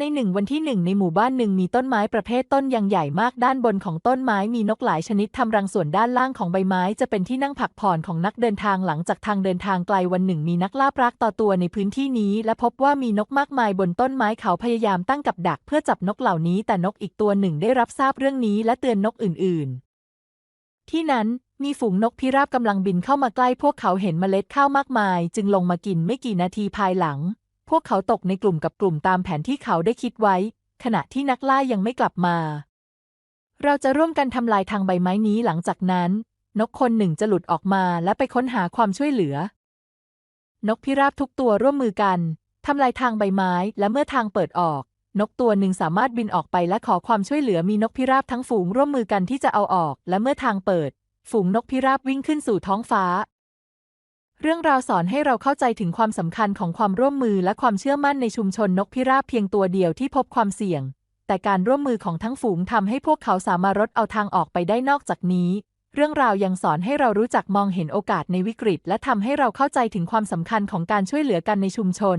ในหนึ่งวันที่หนึ่งในหมู่บ้านหนึ่งมีต้นไม้ประเภทต้นยังใหญ่มากด้านบนของต้นไม้มีนกหลายชนิดทำรังส่วนด้านล่างของใบไม้จะเป็นที่นั่งพักผ่อนของนักเดินทางหลังจากทางเดินทางไกลวันหนึ่งมีนักล่าปรากต่อตัวในพื้นที่นี้ และพบว่ามีนกมากมายบนต้นไม้เขาพยายามตั้งกับดักเพื่อจับนกเหล่านี้ แต่นกอีกตัวหนึ่งได้รับทราบเรื่องนี้และเตือนนกอื่น ๆ ที่นั้นมีฝูงนกพิราบกำลังบินเข้ามาใกล้พวกเขาเห็นเมล็ดข้าวมากมาย จึงลงมากินไม่กี่นาทีภายหลัง พวกเขาตกในกลุ่มกับกลุ่มตามแผนที่เขาได้คิดไว้ ขณะที่นักล่ายังไม่กลับมา เราจะร่วมกันทำลายทางใบไม้นี้หลังจากนั้น นกคนหนึ่งจะหลุดออกมาและไปค้นหาความช่วยเหลือ นกพิราบทุกตัวร่วมมือกันทำลายทางใบไม้และเมื่อทางเปิดออก นกตัวหนึ่งสามารถบินออกไปและขอความช่วยเหลือมีนกพิราบทั้งฝูงร่วมมือกันที่จะเอาออก และเมื่อทางเปิด ฝูงนกพิราบวิ่งขึ้นสู่ท้องฟ้า เรื่องราวสอนให้เราเข้าใจถึงความสำคัญของความร่วมมือและความเชื่อมั่นในชุมชนนกพิราบเพียงตัวเดียวที่พบความเสี่ยง แต่การร่วมมือของทั้งฝูงทำให้พวกเขาสามารถรดเอาทางออกไปได้นอกจากนี้ เรื่องราวยังสอนให้เรารู้จักมองเห็นโอกาสในวิกฤต และทำให้เราเข้าใจถึงความสำคัญของการช่วยเหลือกันในชุมชน